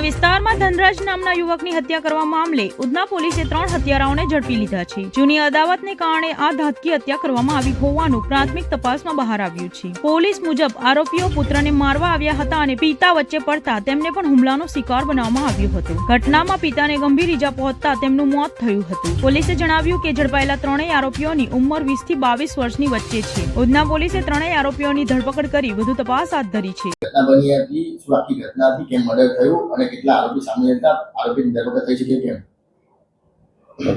ઉધના વિસ્તારમાં ધનરાજ નામના યુવકની હત્યા કરવા મામલે ઉધના પોલીસે ત્રણ હત્યારાઓને ઝડપી લીધા છે. જૂની અદાવતને કારણે આ ધાતકી હત્યા કરવામાં આવી હોવાનું પ્રાથમિક તપાસમાં બહાર આવ્યું છે. પોલીસ મુજબ આરોપીઓ પુત્રને મારવા આવ્યા હતા અને પિતા વચ્ચે પડતા તેમને પણ હુમલાનો શિકાર બનાવવામાં આવ્યો હતો. ઘટનામાં પિતાને ગંભીર ઈજા પહોંચતા તેમનું મોત થયું હતું. પોલીસે જણાવ્યું કે ઝડપાયેલા ત્રણેય આરોપીઓની ઉંમર વીસથી બાવીસ વર્ષની વચ્ચે છે. ઉધના પોલીસે ત્રણેય આરોપીઓની ધરપકડ કરી વધુ તપાસ હાથ ધરી છે. ઘટના બની હતી, શું આખી ઘટના કેમ મર્ડર થયું અને કેટલા આરોપી સામે હતા? આરોપીની ધરપકડ થઈ શકે કેમ?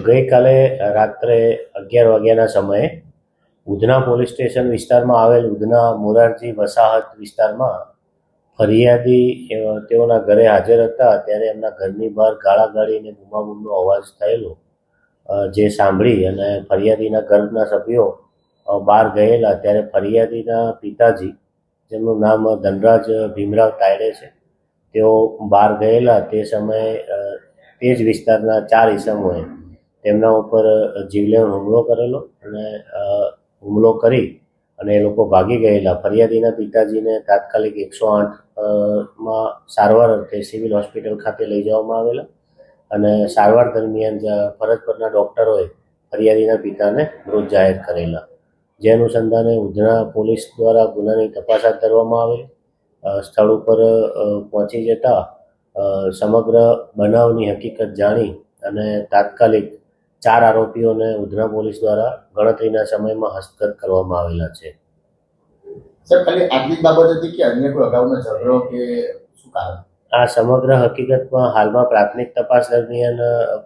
ગઈકાલે રાત્રે અગિયાર વાગ્યાના સમયે ઉધના પોલીસ સ્ટેશન વિસ્તારમાં આવેલ ઉધના મોરારજી વસાહત વિસ્તારમાં ફરિયાદી તેઓના ઘરે હાજર હતા. ત્યારે એમના ઘરની બહાર ગાળાગાળી અને બૂમાબૂમનો અવાજ થયેલો જે સાંભળી અને ફરિયાદીના ઘરના સભ્યો બહાર ગયેલા. ત્યારે ફરિયાદીના પિતાજી, જેમનું નામ ધનરાજ ભીમરાવ તાયડે છે તેઓ બહાર ગયેલા તે સમયે તે જ વિસ્તારના ચાર ઈસમોએ તેમના ઉપર જીવલેણ હુમલો કરેલો અને હુમલો કરી અને એ લોકો ભાગી ગયેલા. ફરિયાદીના પિતાજીને તાત્કાલિક એકસો આઠમાં સારવાર અર્થે સિવિલ હોસ્પિટલ ખાતે લઈ જવામાં આવેલા અને સારવાર દરમિયાન ફરજ પરના ડૉક્ટરોએ ફરિયાદીના પિતાને મૃત જાહેર કરેલા. જે અનુસંધાને ઉધના પોલીસ દ્વારા ગુનાની તપાસ હાથ ધરવામાં આવેલી. સ્થળ ઉપર પહોંચી જતા સમગ્ર બનાવની હકીકત જાણી અને તાત્કાલિક ચાર આરોપીઓને ઉધના પોલીસ દ્વારા ગણતરીના સમયમાં હસ્તગત કરવામાં આવેલા છે. સર ખાલી આટલી બાબત હતી કે અન્ય કોઈ અગાઉનો ઝઘડો કે શું કારણ? આ સમગ્ર હકીકતમાં હાલમાં પ્રાથમિક તપાસ દરમિયાન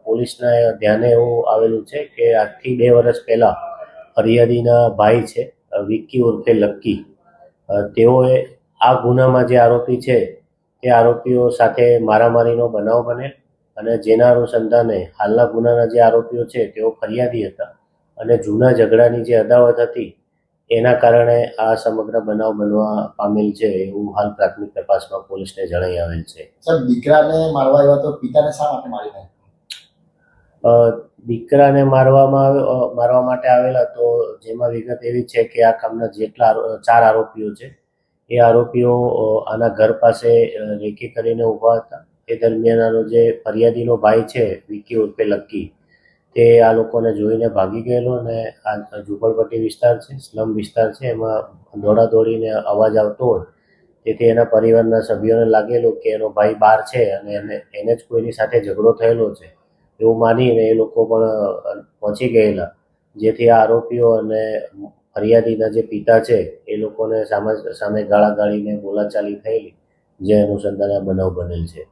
પોલીસના ધ્યાને એવું આવેલું છે કે આજથી બે વર્ષ પહેલાં ફરિયાદીના ભાઈ છે વિક્કી ઉર્ફે લક્કી. તેઓએ આ ગુનામાં જે આરોપી છે તે આરોપીઓ સાથે મારામારીનો બનાવ બને અને જેના અનુસંધાને હાલના ગુનાના જે આરોપીઓ છે તેઓ ફરિયાદી હતા અને જૂના ઝઘડાની જે અદાવત હતી એના કારણે આ સમગ્ર બનાવ બનવા પામેલ છે એવું હાલ પ્રાથમિક તપાસમાં પોલીસને જણાઈ આવેલ છે. સર દીકરાને મારવા આવ્યા તો પિતાને શા માટે મારી દીકરાને મારવામાં મારવા માટે આવેલા તો જેમાં વિગત એવી છે કે આ કામના જેટલા ચાર આરોપીઓ છે એ આરોપીઓ આના ઘર પાસે રેકી કરીને ઊભા હતા. એ દરમિયાન આનો જે ફરિયાદીનો ભાઈ છે, વિકી ઉર્ફે લક્કી તે આ લોકોને જોઈને ભાગી ગયેલો અને આ ઝુંપડપટ્ટી વિસ્તાર છે, સ્લમ વિસ્તાર છે, એમાં દોડાદોડીને અવાજ આવતો હોય. તેથી એના પરિવારના સભ્યોને લાગેલું કે એનો ભાઈ બહાર છે અને એને એને જ કોઈની સાથે ઝઘડો થયેલો છે, એવું માનીને એ લોકો પણ પહોંચી ગયેલા. જેથી આ આરોપીઓ અને ફરિયાદીના જે પિતા છે, એ લોકોને સામે સામે ગાળાગાળીને બોલાચાલી થયેલી, જે અનુસંધાને બનાવ બનેલ છે.